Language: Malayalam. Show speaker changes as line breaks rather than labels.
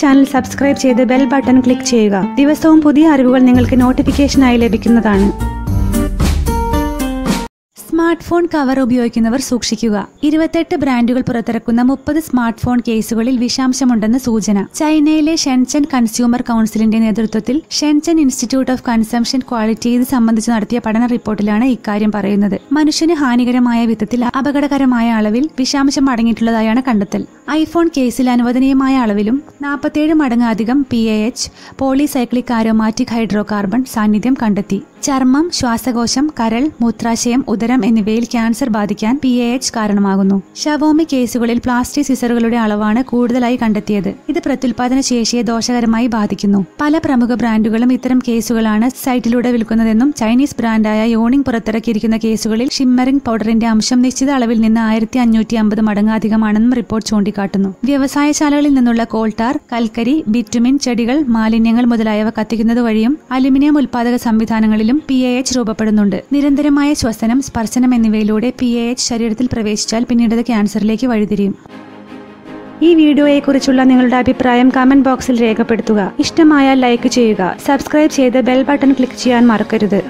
ചാനൽ സബ്സ്ക്രൈബ് ചെയ്ത് ബെൽ ബട്ടൺ ക്ലിക്ക് ചെയ്യുക. ദിവസവും പുതിയ അറിവുകൾ നിങ്ങൾക്ക് നോട്ടിഫിക്കേഷനായി ലഭിക്കുന്നതാണ്. സ്മാർട്ട് ഫോൺ കവർ ഉപയോഗിക്കുന്നവർ സൂക്ഷിക്കുക. ഇരുപത്തെട്ട് ബ്രാൻഡുകൾ പുറത്തിറക്കുന്ന മുപ്പത് സ്മാർട്ട് ഫോൺ കേസുകളിൽ വിഷാംശമുണ്ടെന്ന് സൂചന. ചൈനയിലെ ഷെൻചൻ കൺസ്യൂമർ കൗൺസിലിന്റെ നേതൃത്വത്തിൽ Shenzhen institute of consumption quality ഇത് സംബന്ധിച്ച് നടത്തിയ പഠന റിപ്പോർട്ടിലാണ് ഇക്കാര്യം പറയുന്നത്. മനുഷ്യന് ഹാനികരമായ വിധത്തിൽ അപകടകരമായ അളവിൽ വിഷാംശം അടങ്ങിയിട്ടുള്ളതായാണ് കണ്ടെത്തൽ. ഐഫോൺ കേസിൽ അനുവദനീയമായ അളവിലും നാൽപ്പത്തിയേഴ് മടങ്ങാധികം P A H polycyclic aromatic hydrocarbon സാന്നിധ്യം കണ്ടെത്തി. ചർമ്മം ശ്വാസകോശം കരൾ മൂത്രാശയം ഉദരം എന്നിവയിൽ ക്യാൻസർ ബാധിക്കാൻ പി എ എച്ച് കാരണമാകുന്നു. ഷവോമി കേസുകളിൽ പ്ലാസ്റ്റിക് സിസറുകളുടെ അളവാണ് കൂടുതലായി കണ്ടെത്തിയത്. ഇത് പ്രത്യുൽപാദന ശേഷിയെ ദോഷകരമായി ബാധിക്കുന്നു. പല പ്രമുഖ ബ്രാൻഡുകളും ഇത്തരം കേസുകളാണ് സൈറ്റിലൂടെ വിൽക്കുന്നതെന്നും ചൈനീസ് ബ്രാൻഡായ യോണിംഗ് പുറത്തിറക്കിയിരിക്കുന്ന കേസുകളിൽ ഷിമ്മറിംഗ് പൗഡറിന്റെ അംശം നിശ്ചിത അളവിൽ നിന്ന് ആയിരത്തി അഞ്ഞൂറ്റി അമ്പത് മടങ്ങ് അധികമാണെന്നും റിപ്പോർട്ട് ചൂണ്ടിക്കാട്ടുന്നു. വ്യവസായശാലകളിൽ നിന്നുള്ള കോൾട്ടാർ കൽക്കരി ബിറ്റുമിൻ ചെടികൾ മാലിന്യങ്ങൾ മുതലായവ കത്തിക്കുന്നത് വഴിയും അലുമിനിയം ഉൽപാദക സംവിധാനങ്ങളിലും പി എ എച്ച് രൂപപ്പെടുന്നുണ്ട്. നിരന്തരമായ ശ്വസനം സ്പർശനം എന്നിവയിലൂടെ പി എ എച്ച് ശരീരത്തിൽ പ്രവേശിച്ചാൽ പിന്നീട് അത് ക്യാൻസറിലേക്ക് വഴിതിരിയും. ഈ വീഡിയോയെക്കുറിച്ചുള്ള നിങ്ങളുടെ അഭിപ്രായം കമന്റ് ബോക്സിൽ രേഖപ്പെടുത്തുക. ഇഷ്ടമായാൽ ലൈക്ക് ചെയ്യുക. സബ്സ്ക്രൈബ് ചെയ്ത് ബെൽ ബട്ടൺ ക്ലിക്ക് ചെയ്യാൻ മറക്കരുത്.